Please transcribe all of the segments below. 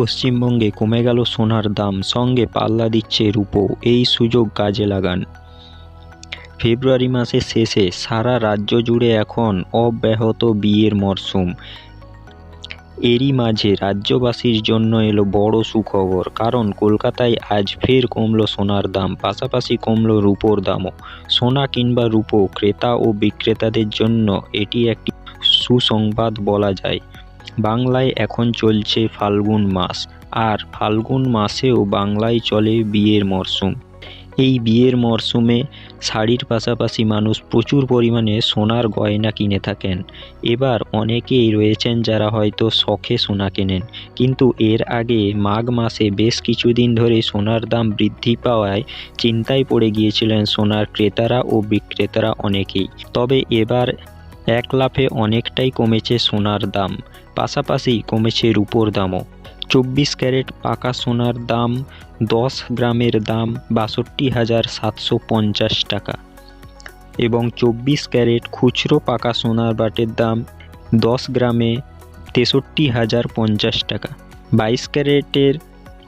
পশ্চিমবঙ্গে কমে গেল সোনার দাম, সঙ্গে পাল্লা দিচ্ছে রূপো, এই সুযোগ কাজে লাগান। ফেব্রুয়ারি মাসের শেষে সারা রাজ্য জুড়ে এখন অব্যাহত বিয়ের মরশুম এরই মাঝে রাজ্যবাসীর জন্য এলো বড় সুখবর, কারণ কলকাতায় আজ ফের কমলো সোনার দাম, পাশাপাশি কমলো রূপোর দামও। সোনা কিংবা রূপো ক্রেতা ও বিক্রেতাদের জন্য এটি একটি সুসংবাদ বলা যায়। বাংলায় এখন চলছে ফাল্গুন মাস, আর ফাল্গুন মাসেও বাংলায় চলে বিয়ের মরশুম এই বিয়ের মরশুমে শাড়ির পাশাপাশি মানুষ প্রচুর পরিমাণে সোনার গয়না কিনে থাকেন। এবার অনেকেই রয়েছেন যারা হয়তো শখে সোনা কেনেন, কিন্তু এর আগে মাঘ মাসে বেশ কিছুদিন ধরে সোনার দাম বৃদ্ধি পাওয়ায় চিন্তায় পড়ে গিয়েছিলেন সোনার ক্রেতারা ও বিক্রেতারা অনেকেই। তবে এবার এক লাফে অনেকটাই কমেছে সোনার দাম, পাশাপাশি কমেছে রূপোর দামও। চব্বিশ ক্যারেট পাকা সোনার দাম দশ গ্রামের দাম বাষট্টি হাজার সাতশো পঞ্চাশ টাকা। এবং চব্বিশ ক্যারেট খুচরো পাকা সোনার বাটের দাম দশ গ্রামে তেষট্টি হাজার পঞ্চাশ টাকা। বাইশ ক্যারেটের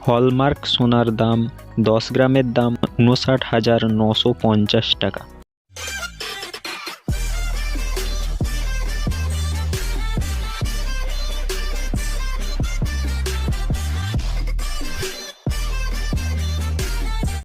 হলমার্ক সোনার দাম দশ গ্রামের দাম উনষাট হাজার নশো পঞ্চাশ টাকা।